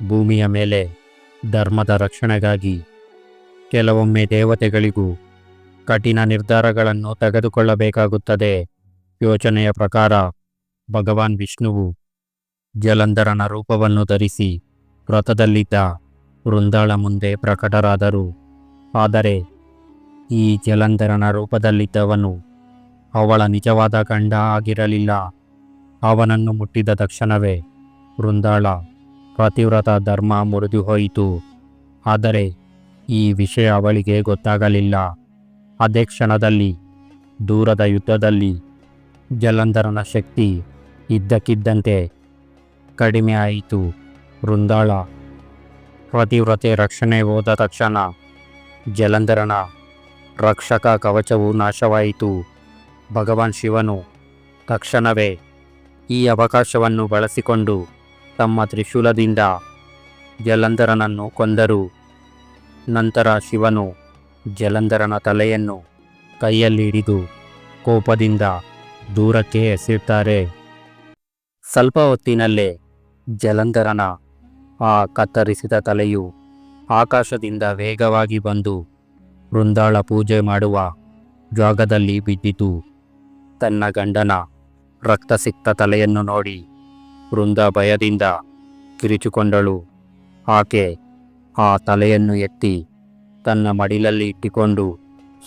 Speaker 1: ಭೂಮಿಯ ಮೇಲೆ ಧರ್ಮದ ರಕ್ಷಣೆಗಾಗಿ ಕೆಲವೊಮ್ಮೆ ದೇವತೆಗಳಿಗೂ ಕಠಿಣ ನಿರ್ಧಾರಗಳನ್ನು ತೆಗೆದುಕೊಳ್ಳಬೇಕಾಗುತ್ತದೆ. ಯೋಚನೆಯ ಪ್ರಕಾರ ಭಗವಾನ್ ವಿಷ್ಣುವು ಜಲಂಧರನ ರೂಪವನ್ನು ಧರಿಸಿ ವ್ರತದಲ್ಲಿದ್ದ ವೃಂದಾಳ ಮುಂದೆ ಪ್ರಕಟರಾದರು. ಆದರೆ ಈ ಜಲಂಧರನ ರೂಪದಲ್ಲಿದ್ದವನು ಅವಳ ನಿಜವಾದ ಗಂಡ ಆಗಿರಲಿಲ್ಲ. ಅವನನ್ನು ಮುಟ್ಟಿದ ತಕ್ಷಣವೇ ವೃಂದಾಳ ಪ್ರತಿವ್ರತ ಧರ್ಮ ಮುರಿದು ಹೋಯಿತು ಆದರೆ ಈ ವಿಷಯ ಅವಳಿಗೆ ಗೊತ್ತಾಗಲಿಲ್ಲ. ಅದೇ ಕ್ಷಣದಲ್ಲಿ ದೂರದ ಯುದ್ಧದಲ್ಲಿ ಜಲಂಧರನ ಶಕ್ತಿ ಇದ್ದಕ್ಕಿದ್ದಂತೆ ಕಡಿಮೆ ಆಯಿತು ವೃಂದಾಳ. ಪ್ರತಿವ್ರತೆ ರಕ್ಷಣೆ ಹೋದ ತಕ್ಷಣ ಜಲಂಧರನ ರಕ್ಷಕ ಕವಚವು ನಾಶವಾಯಿತು. ಭಗವಾನ್ ಶಿವನು ತಕ್ಷಣವೇ ಈ ಅವಕಾಶವನ್ನು ಬಳಸಿಕೊಂಡು ತಮ್ಮ ತ್ರಿಶೂಲದಿಂದ ಜಲಂಧರನನ್ನು ಕೊಂದರು. ನಂತರ ಶಿವನು ಜಲಂಧರನ ತಲೆಯನ್ನು ಕೈಯಲ್ಲಿ ಹಿಡಿದು ಕೋಪದಿಂದ ದೂರಕ್ಕೆ ಎಸೆಯುತ್ತಾರೆ. ಸ್ವಲ್ಪ ಹೊತ್ತಿನಲ್ಲೇ ಜಲಂಧರನ ಆ ಕತ್ತರಿಸಿದ ತಲೆಯು ಆಕಾಶದಿಂದ ವೇಗವಾಗಿ ಬಂದು ವೃಂದಾಳ ಪೂಜೆ ಮಾಡುವ ಜಾಗದಲ್ಲಿ ಬಿದ್ದಿತು. ತನ್ನ ಗಂಡನ ರಕ್ತಸಿಕ್ತ ತಲೆಯನ್ನು ನೋಡಿ ವೃಂದ ಭಯದಿಂದ ಕಿರಿಚಿಕೊಂಡಳು. ಆಕೆ ಆ ತಲೆಯನ್ನು ಎತ್ತಿ ತನ್ನ ಮಡಿಲಲ್ಲಿ ಇಟ್ಟುಕೊಂಡು,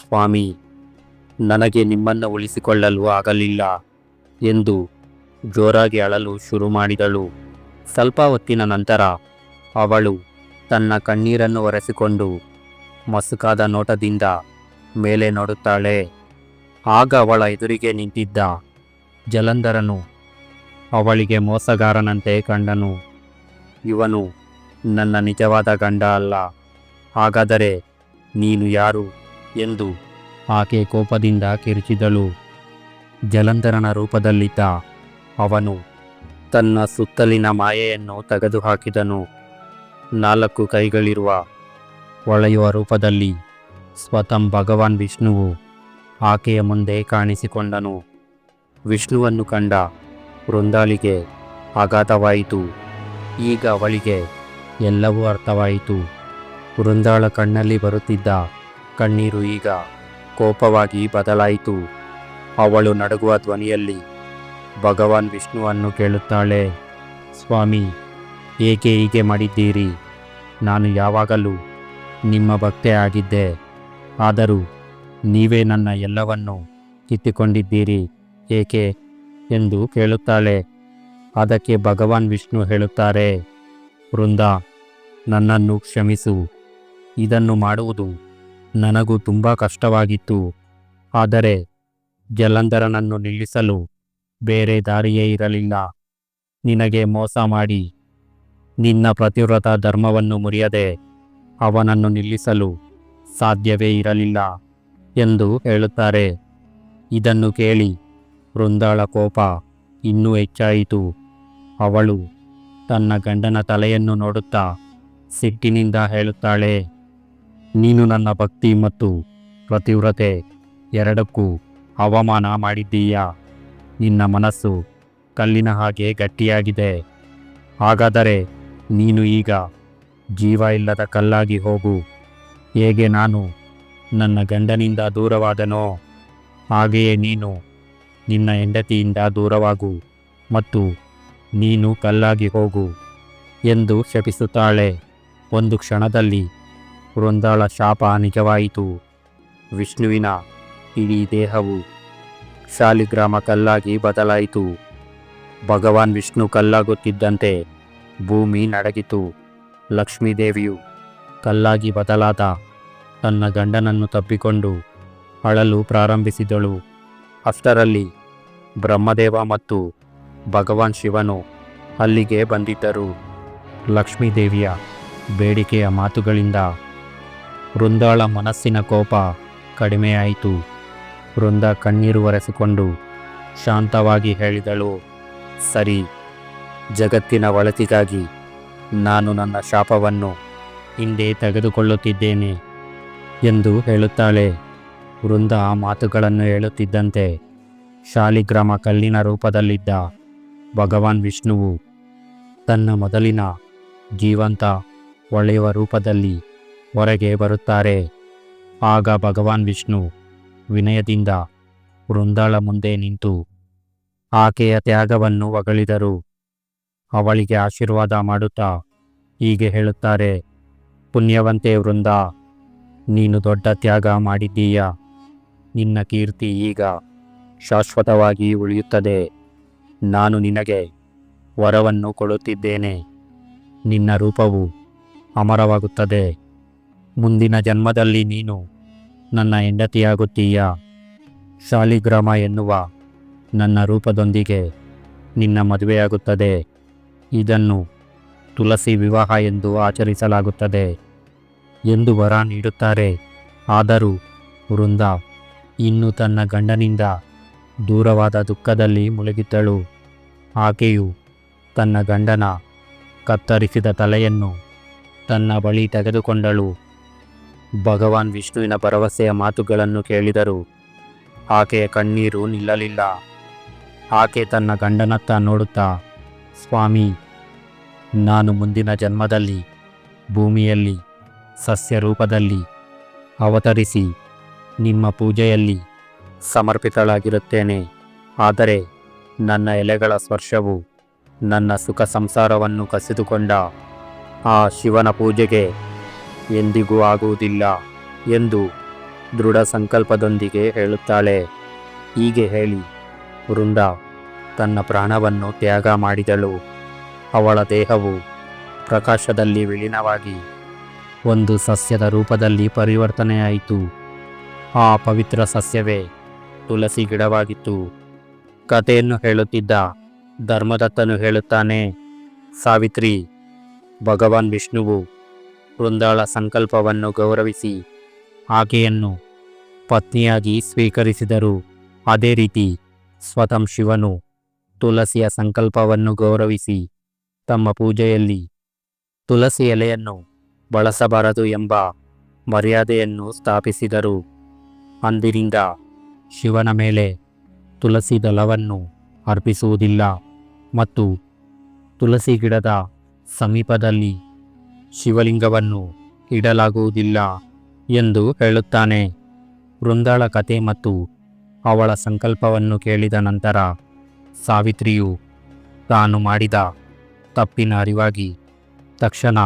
Speaker 1: ಸ್ವಾಮಿ, ನನಗೆ ನಿಮ್ಮನ್ನು ಉಳಿಸಿಕೊಳ್ಳಲು ಆಗಲಿಲ್ಲ ಎಂದು ಜೋರಾಗಿ ಅಳಲು ಶುರು ಮಾಡಿದಳು. ಸ್ವಲ್ಪ ಹೊತ್ತಿನ ನಂತರ ಅವಳು ತನ್ನ ಕಣ್ಣೀರನ್ನು ಒರೆಸಿಕೊಂಡು ಮಸುಕಾದ ನೋಟದಿಂದ ಮೇಲೆ ನೋಡುತ್ತಾಳೆ. ಆಗ ಅವಳ ಎದುರಿಗೆ ನಿಂತಿದ್ದ ಜಲಂಧರನು ಅವಳಿಗೆ ಮೋಸಗಾರನಂತೆ ಕಂಡನು. ಇವನು ನನ್ನ ನಿಜವಾದ ಗಂಡ ಅಲ್ಲ. ಹಾಗಾದರೆ ನೀನು ಯಾರು ಎಂದು ಆಕೆ ಕೋಪದಿಂದ ಕಿರುಚಿದಳು. ಜಲಂಧರನ ರೂಪದಲ್ಲಿದ್ದ ಅವನು ತನ್ನ ಸುತ್ತಲಿನ ಮಾಯೆಯನ್ನು ತೆಗೆದುಹಾಕಿದನು. ನಾಲ್ಕು ಕೈಗಳಿರುವ ಒಳೆಯುವ ರೂಪದಲ್ಲಿ ಸ್ವತಃ ಭಗವಾನ್ ವಿಷ್ಣುವು ಆಕೆಯ ಮುಂದೆ ಕಾಣಿಸಿಕೊಂಡನು. ವಿಷ್ಣುವನ್ನು ಕಂಡ ವೃಂದಾಳಿಗೆ ಆಘಾತವಾಯಿತು. ಈಗ ಅವಳಿಗೆ ಎಲ್ಲವೂ ಅರ್ಥವಾಯಿತು. ವೃಂದಾಳ ಕಣ್ಣಲ್ಲಿ ಬರುತ್ತಿದ್ದ ಕಣ್ಣೀರು ಈಗ ಕೋಪವಾಗಿ ಬದಲಾಯಿತು. ಅವಳು ನಡುಗುವ ಧ್ವನಿಯಲ್ಲಿ ಭಗವಾನ್ ವಿಷ್ಣುವನ್ನು ಕೇಳುತ್ತಾಳೆ, ಸ್ವಾಮಿ, ಏಕೆ ಹೀಗೆ ಮಾಡಿದ್ದೀರಿ? ನಾನು ಯಾವಾಗಲೂ ನಿಮ್ಮ ಭಕ್ತೆ ಆಗಿದ್ದೆ. ಆದರೂ ನೀವೇ ನನ್ನ ಎಲ್ಲವನ್ನು ಕಿತ್ತುಕೊಂಡಿದ್ದೀರಿ, ಏಕೆ? ಎಂದು ಕೇಳುತ್ತಾಳೆ. ಅದಕ್ಕೆ ಭಗವಾನ್ ವಿಷ್ಣು ಹೇಳುತ್ತಾರೆ, ವೃಂದ, ನನ್ನನ್ನು ಕ್ಷಮಿಸು. ಇದನ್ನು ಮಾಡುವುದು ನನಗೂ ತುಂಬ ಕಷ್ಟವಾಗಿತ್ತು. ಆದರೆ ಜಲಂಧರನನ್ನು ನಿಲ್ಲಿಸಲು ಬೇರೆ ದಾರಿಯೇ ಇರಲಿಲ್ಲ. ನಿನಗೆ ಮೋಸ ಮಾಡಿ. ನಿನ್ನ ಪ್ರತಿವ್ರತ ಧರ್ಮವನ್ನು ಮುರಿಯದೆ ಅವನನ್ನು ನಿಲ್ಲಿಸಲು ಸಾಧ್ಯವೇ ಇರಲಿಲ್ಲ ಎಂದು ಹೇಳುತ್ತಾರೆ. ಇದನ್ನು ಕೇಳಿ ವೃಂದಾಳ ಕೋಪ ಇನ್ನೂ ಹೆಚ್ಚಾಯಿತು. ಅವಳು ತನ್ನ ಗಂಡನ ತಲೆಯನ್ನು ನೋಡುತ್ತಾ ಸಿಟ್ಟಿನಿಂದ ಹೇಳುತ್ತಾಳೆ, ನೀನು ನನ್ನ ಭಕ್ತಿ ಮತ್ತು ಪ್ರತಿವ್ರತೆ ಎರಡಕ್ಕೂ ಅವಮಾನ ಮಾಡಿದ್ದೀಯಾ? ನಿನ್ನ ಮನಸ್ಸು ಕಲ್ಲಿನ ಹಾಗೆ ಗಟ್ಟಿಯಾಗಿದೆ. ಹಾಗಾದರೆ ನೀನು ಈಗ ಜೀವ ಇಲ್ಲದ ಕಲ್ಲಾಗಿ ಹೋಗು. ಹೇಗೆ ನಾನು ನನ್ನ ಗಂಡನಿಂದ ದೂರವಾದನೋ, ಹಾಗೆಯೇ ನೀನು ನಿನ್ನ ಹೆಂಡತಿಯಿಂದ ದೂರವಾಗು ಮತ್ತು ನೀನು ಕಲ್ಲಾಗಿ ಹೋಗು ಎಂದು ಶಪಿಸುತ್ತಾಳೆ. ಒಂದು ಕ್ಷಣದಲ್ಲಿ ವೃಂದಾಳ ಶಾಪ ನಿಜವಾಯಿತು. ವಿಷ್ಣುವಿನ ಇಡೀ ದೇಹವು ಶಾಲಿಗ್ರಾಮ ಕಲ್ಲಾಗಿ ಬದಲಾಯಿತು. ಭಗವಾನ್ ವಿಷ್ಣು ಕಲ್ಲಾಗುತ್ತಿದ್ದಂತೆ ಭೂಮಿ ನಡಗಿತು. ಲಕ್ಷ್ಮೀದೇವಿಯು ಕಲ್ಲಾಗಿ ಬದಲಾದ ತನ್ನ ಗಂಡನನ್ನು ತಪ್ಪಿಕೊಂಡು ಅಳಲು ಪ್ರಾರಂಭಿಸಿದಳು. ಅಷ್ಟರಲ್ಲಿ ಬ್ರಹ್ಮದೇವ ಮತ್ತು ಭಗವಾನ್ ಶಿವನು ಅಲ್ಲಿಗೆ ಬಂದಿದ್ದರು. ಲಕ್ಷ್ಮೀದೇವಿಯ ಬೇಡಿಕೆಯ ಮಾತುಗಳಿಂದ ವೃಂದಾಳ ಮನಸ್ಸಿನ ಕೋಪ ಕಡಿಮೆಯಾಯಿತು. ವೃಂದ ಕಣ್ಣೀರು ಒರೆಸಿಕೊಂಡು ಶಾಂತವಾಗಿ ಹೇಳಿದಳು, ಸರಿ, ಜಗತ್ತಿನ ಒಳತಿಗಾಗಿ ನಾನು ನನ್ನ ಶಾಪವನ್ನು ಹಿಂದೆ ತೆಗೆದುಕೊಳ್ಳುತ್ತಿದ್ದೇನೆ ಎಂದು ಹೇಳುತ್ತಾಳೆ. ವೃಂದ ಆ ಮಾತುಗಳನ್ನು ಹೇಳುತ್ತಿದ್ದಂತೆ ಶಾಲಿಗ್ರಾಮ ಕಲ್ಲಿನ ರೂಪದಲ್ಲಿದ್ದ ಭಗವಾನ್ ವಿಷ್ಣುವು ತನ್ನ ಮೊದಲಿನ ಜೀವಂತ ಒಳೆಯುವ ರೂಪದಲ್ಲಿ ಹೊರಗೆ ಬರುತ್ತಾರೆ. ಆಗ ಭಗವಾನ್ ವಿಷ್ಣು ವಿನಯದಿಂದ ವೃಂದಾಳ ಮುಂದೆ ನಿಂತು ಆಕೆಯ ತ್ಯಾಗವನ್ನು ಹೊಗಳಿದರು. ಅವಳಿಗೆ ಆಶೀರ್ವಾದ ಮಾಡುತ್ತಾ ಹೀಗೆ ಹೇಳುತ್ತಾರೆ, ಪುಣ್ಯವಂತೆ ವೃಂದ, ನೀನು ದೊಡ್ಡ ತ್ಯಾಗ ಮಾಡಿದ್ದೀಯ. ನಿನ್ನ ಕೀರ್ತಿ ಈಗ ಶಾಶ್ವತವಾಗಿ ಉಳಿಯುತ್ತದೆ. ನಾನು ನಿನಗೆ ವರವನ್ನು ಕೊಡುತ್ತಿದ್ದೇನೆ. ನಿನ್ನ ರೂಪವು ಅಮರವಾಗುತ್ತದೆ. ಮುಂದಿನ ಜನ್ಮದಲ್ಲಿ ನೀನು ನನ್ನ ಹೆಂಡತಿಯಾಗುತ್ತೀಯ? ಶಾಲಿಗ್ರಾಮ ಎನ್ನುವ ನನ್ನ ರೂಪದೊಂದಿಗೆ ನಿನ್ನ ಮದುವೆಯಾಗುತ್ತದೆ. ಇದನ್ನು ತುಳಸಿ ವಿವಾಹ ಎಂದು ಆಚರಿಸಲಾಗುತ್ತದೆ ಎಂದು ವರ ನೀಡುತ್ತಾರೆ. ಆದರೂ ವೃಂದ, ಇನ್ನು ತನ್ನ ಗಂಡನಿಂದ ದೂರವಾದ ದುಃಖದಲ್ಲಿ ಮುಳುಗಿದ್ದಳು. ಆಕೆಯು ತನ್ನ ಗಂಡನ ಕತ್ತರಿಸಿದ ತಲೆಯನ್ನು ತನ್ನ ಬಳಿ ತೆಗೆದುಕೊಂಡಳು. ಭಗವಾನ್ ವಿಷ್ಣುವಿನ ಭರವಸೆಯ ಮಾತುಗಳನ್ನು ಕೇಳಿದರು. ಆಕೆಯ ಕಣ್ಣೀರು ನಿಲ್ಲಲಿಲ್ಲ. ಆಕೆ ತನ್ನ ಗಂಡನತ್ತ ನೋಡುತ್ತಾ, ಸ್ವಾಮಿ, ನಾನು ಮುಂದಿನ ಜನ್ಮದಲ್ಲಿ, ಭೂಮಿಯಲ್ಲಿ, ಸಸ್ಯ ರೂಪದಲ್ಲಿ ಅವತರಿಸಿ, ನಿಮ್ಮ ಪೂಜೆಯಲ್ಲಿ ಸಮರ್ಪಿತಳಾಗಿರುತ್ತೇನೆ. ಆದರೆ ನನ್ನ ಎಲೆಗಳ ಸ್ಪರ್ಶವು ನನ್ನ ಸುಖ ಸಂಸಾರವನ್ನು ಕಸಿದುಕೊಂಡ ಆ ಶಿವನ ಪೂಜೆಗೆ ಎಂದಿಗೂ ಆಗುವುದಿಲ್ಲ ಎಂದು ದೃಢ ಸಂಕಲ್ಪದೊಂದಿಗೆ ಹೇಳುತ್ತಾಳೆ. ಹೀಗೆ ಹೇಳಿ ವೃಂದ ತನ್ನ ಪ್ರಾಣವನ್ನು ತ್ಯಾಗ ಮಾಡಿದಳು. ಅವಳ ದೇಹವು ಪ್ರಕಾಶದಲ್ಲಿ ವಿಲೀನವಾಗಿ ಒಂದು ಸಸ್ಯದ ರೂಪದಲ್ಲಿ ಪರಿವರ್ತನೆಯಾಯಿತು. ಆ ಪವಿತ್ರ ಸಸ್ಯವೇ ತುಳಸಿ ಗಿಡವಾಗಿತ್ತು. ಕಥೆಯನ್ನು ಹೇಳುತ್ತಿದ್ದ ಧರ್ಮದತ್ತನು ಹೇಳುತ್ತಾನೆ, ಸಾವಿತ್ರಿ, ಭಗವಾನ್ ವಿಷ್ಣುವು ವೃಂದಾಳ ಸಂಕಲ್ಪವನ್ನು ಗೌರವಿಸಿ. ಆಕೆಯನ್ನು ಪತ್ನಿಯಾಗಿ ಸ್ವೀಕರಿಸಿದರು. ಅದೇ ರೀತಿ ಸ್ವತಂ ಶಿವನು ತುಳಸಿಯ ಸಂಕಲ್ಪವನ್ನು ಗೌರವಿಸಿ ತಮ್ಮ ಪೂಜೆಯಲ್ಲಿ ತುಳಸಿ ಎಲೆಯನ್ನು ಬಳಸಬಾರದು ಎಂಬ ಮರ್ಯಾದೆಯನ್ನು ಸ್ಥಾಪಿಸಿದರು. ಅಂದಿನಿಂದ ಶಿವನ ಮೇಲೆ ತುಳಸಿ ದಳವನ್ನು ಅರ್ಪಿಸುವುದಿಲ್ಲ ಮತ್ತು ತುಳಸಿ ಗಿಡದ ಸಮೀಪದಲ್ಲಿ ಶಿವಲಿಂಗವನ್ನು ಇಡಲಾಗುವುದಿಲ್ಲ ಎಂದು ಹೇಳುತ್ತಾನೆ. ವೃಂದಾಳ ಕತೆ ಮತ್ತು ಅವಳ ಸಂಕಲ್ಪವನ್ನು ಕೇಳಿದ ನಂತರ ಸಾವಿತ್ರಿಯು ತಾನು ಮಾಡಿದ ತಪ್ಪಿನ ಅರಿವಾಗಿ ತಕ್ಷಣ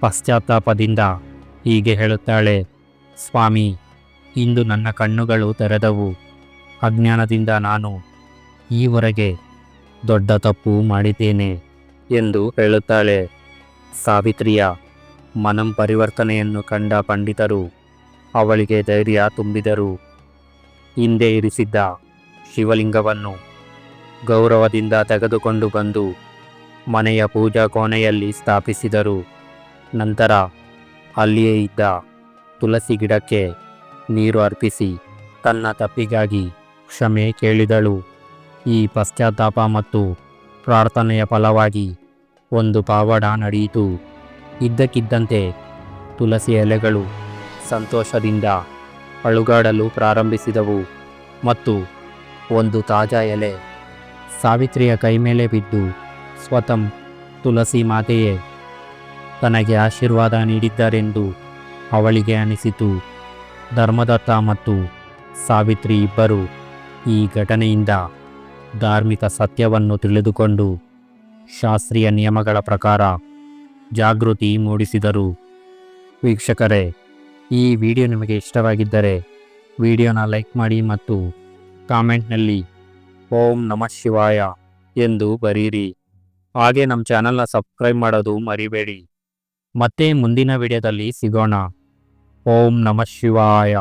Speaker 1: ಪಶ್ಚಾತ್ತಾಪದಿಂದ ಹೀಗೆ ಹೇಳುತ್ತಾಳೆ, ಸ್ವಾಮಿ, ಇಂದು ನನ್ನ ಕಣ್ಣುಗಳು ತೆರೆದವು. ಅಜ್ಞಾನದಿಂದ ನಾನು ಈವರೆಗೆ ದೊಡ್ಡ ತಪ್ಪು ಮಾಡಿದ್ದೇನೆ ಎಂದು ಹೇಳುತ್ತಾಳೆ ಸಾವಿತ್ರಿಯ. ಮನಂ ಪರಿವರ್ತನೆಯನ್ನು ಕಂಡ ಪಂಡಿತರು ಅವಳಿಗೆ ಧೈರ್ಯ ತುಂಬಿದರು. ಹಿಂದೆ ಇರಿಸಿದ್ದ ಶಿವಲಿಂಗವನ್ನು ಗೌರವದಿಂದ ತೆಗೆದುಕೊಂಡು ಬಂದು ಮನೆಯ ಪೂಜಾ ಕೋಣೆಯಲ್ಲಿ ಸ್ಥಾಪಿಸಿದರು. ನಂತರ ಅಲ್ಲಿಯೇ ಇದ್ದ ತುಳಸಿ ಗಿಡಕ್ಕೆ ನೀರು ಅರ್ಪಿಸಿ ತನ್ನ ತಪ್ಪಿಗಾಗಿ ಕ್ಷಮೆ ಕೇಳಿದಳು. ಈ ಪಶ್ಚಾತ್ತಾಪ ಮತ್ತು ಪ್ರಾರ್ಥನೆಯ ಫಲವಾಗಿ ಒಂದು ಪಾವಡ ನಡೆಯಿತು. ಇದ್ದಕ್ಕಿದ್ದಂತೆ ತುಳಸಿ ಎಲೆಗಳು ಸಂತೋಷದಿಂದ ಅಳುಗಾಡಲು ಪ್ರಾರಂಭಿಸಿದವು ಮತ್ತು ಒಂದು ತಾಜಾ ಎಲೆ ಸಾವಿತ್ರಿಯ ಕೈ ಮೇಲೆ ಬಿದ್ದು ಸ್ವತಂ ತುಳಸಿ ಮಾತೆಯೇ, ತನಗೆ ಆಶೀರ್ವಾದ ನೀಡಿದ್ದಾರೆಂದು ಅವಳಿಗೆ ಅನಿಸಿತು. ಧರ್ಮದತ್ತ ಮತ್ತು ಸಾವಿತ್ರಿ ಇಬ್ಬರು ಈ ಘಟನೆಯಿಂದ ಧಾರ್ಮಿಕ ಸತ್ಯವನ್ನು ತಿಳಿದುಕೊಂಡು ಶಾಸ್ತ್ರೀಯ ನಿಯಮಗಳ ಪ್ರಕಾರ ಜಾಗೃತಿ ಮೂಡಿಸಿದರು. ವೀಕ್ಷಕರೇ, ಈ ವಿಡಿಯೋ ನಿಮಗೆ ಇಷ್ಟವಾಗಿದ್ದರೆ ವಿಡಿಯೋನ ಲೈಕ್ ಮಾಡಿ ಮತ್ತು ಕಾಮೆಂಟ್ನಲ್ಲಿ ಓಂ ನಮಃ ಶಿವಾಯ ಎಂದು ಬರೀರಿ. ಹಾಗೆ ನಮ್ಮ ಚಾನಲ್ನ ಸಬ್ಸ್ಕ್ರೈಬ್ ಮಾಡೋದು ಮರಿಬೇಡಿ. ಮತ್ತೆ ಮುಂದಿನ ವಿಡಿಯೋದಲ್ಲಿ ಸಿಗೋಣ. ಓಂ ನಮಃ ಶಿವಾಯ.